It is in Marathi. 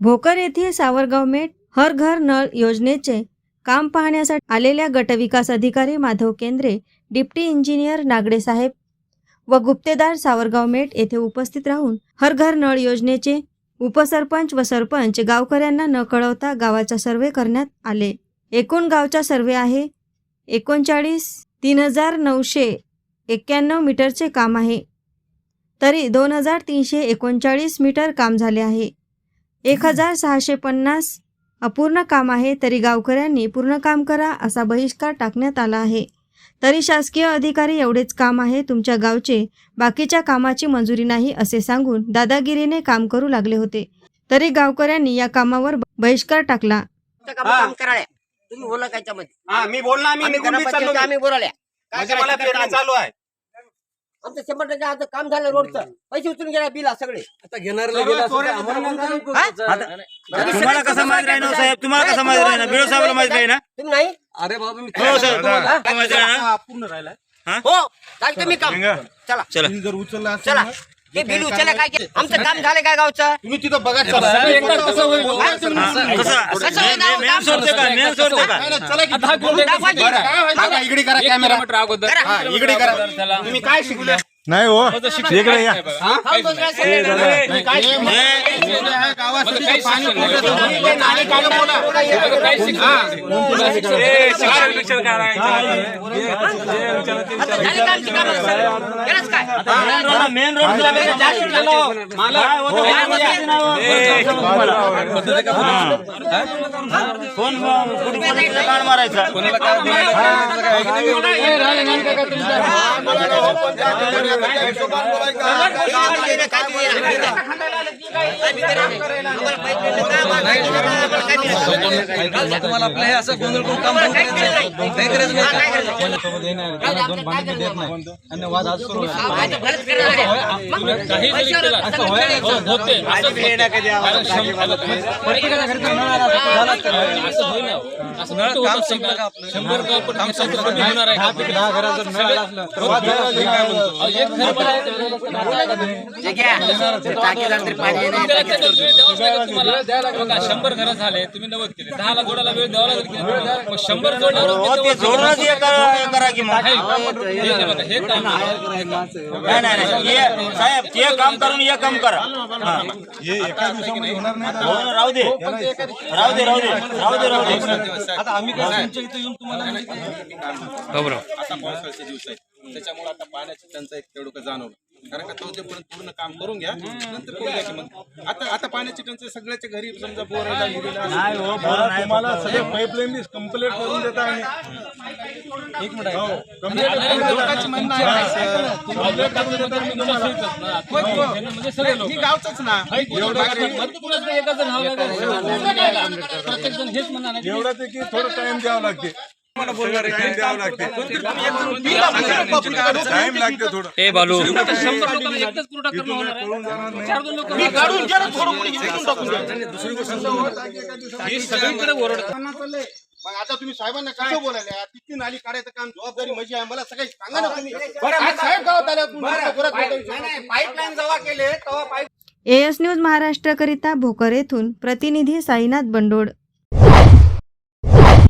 भोकर येथील सावरगाव मेट हर घर नळ योजनेचे काम पाहण्यासाठी आलेल्या गटविकास अधिकारी माधव केंद्रे डिप्टी इंजिनियर नागडे साहेब व गुप्तेदार सावरगाव मेट येथे उपस्थित राहून हर घर नळ योजनेचे उपसरपंच व सरपंच गावकऱ्यांना न कळवता गावाचा सर्वे करण्यात आले. एकूण गावचा सर्वे आहे एकोणचाळीस तीन हजार नऊशे एक्क्याण्णव मीटरचे काम आहे. तरी दोन हजार तीनशे एकोणचाळीस मीटर काम झाले आहे. एक हजार सहाशे पन्नास अपूर्ण काम आहे तरी गावकऱ्यांनी पूर्ण काम करा असा बहिष्कार टाकण्यात आला आहे. तरी शासकीय अधिकारी एवढेच काम आहे तुमच्या गावचे बाकीच्या कामाची मंजुरी नाही असे सांगून दादागिरीने काम करू लागले होते. तरी गावकऱ्यांनी या कामावर बहिष्कार टाकला. काम. काम करायला. तुम्ही बोला काय त्यामध्ये हा मी आम्ही काय म्हणजे मला पेरणी? चालू आहे. आमचं शंभर टक्के आता काम झालं रोडचं. पैसे उचलून गेला बिल सगळे. आता हा? तुम्ही तुम्हाला कसं माहीत राहील साहेब? तुम्हाला कसं माहीत राहील? तुम्हाला बिडो साहेबला माहीत राहील ना? तुम्ही नाही? अरे बाबा मी हो सर हा? काय माहीत राहील ना पूर्ण राहिला हो चालतं काम. चला. चला. जर उचलला असेल चला. ते बिल उचलला काय केलं आमचं काम झालं काय गावचं? तुम्ही तिथं बघा कसं का? का? इकडे करा कॅमेरा. करा. हा, इकडे करा. तुम्ही काय शिकले? नाही हो इकडे या? हे मेन रोड काय होतं काय तुम्हाला आपलं हे असं गोंधळ करून काम बंद करायचं नाही. नाही करायचं नाही. आणि वाद आज सुरू आहे. प्रत्येकाच्या घरी काम संपलं का आपलं? काम संपलं? दहा असलं तर वाद झाला पाणी. शंभर घरं तुम्ही नव्वद केले दहाला जोडाला वेळ द्यावा लागेल की नाही? मग शंभर जोडल्यावर हो ते जोडूनच हे करा हे. करा की मग. हे बघा, हे काम आहे. नाही नाही नाही हे साहेब ते काम करून हे काम करा. हा. हे एका दिवसामध्ये होणार नाही हो राहू दे. राहू दे राहू दे राहू दे राहू दे. आता आम्ही काय तुमच्या इथं येऊन तुम्हाला आता पावसाळ्याचे दिवस आहेत. त्याच्यामुळे आता पाण्याची टंचाई तेवढं जाणवलं? कारण का तोपर्यंत पूर्ण काम करून घ्या नंतर की मग आता आता पाण्याची टंचाई सगळ्याच्या घरी समजा बोर आहे, विहिरीला असेल. नाही हो बरं नाही तुम्हाला सगळे पाईपलाईन कंप्लीट करून देता आम्ही एक मिनिट आहे. लोकांची म्हणणं आहे ना. हो. म्हणजे ही गावचंच एवढं लागेल. प्रत्येक जण हेच म्हणणार. एवढं ते की थोडं टाइम द्यावं लागते ए बालू. मग आता तुम्ही साहेबांना कसं बोलायला तिथली नाली काढायचं काम जबाबदारी माझी आहे. मला सगळी सांगा ना तुम्ही. साहेब गावात आले पाईपलाईन जेव्हा केले तेव्हा पाईप एएस न्यूज महाराष्ट्रकरिता भोकर येथून प्रतिनिधी साईनाथ बंडोड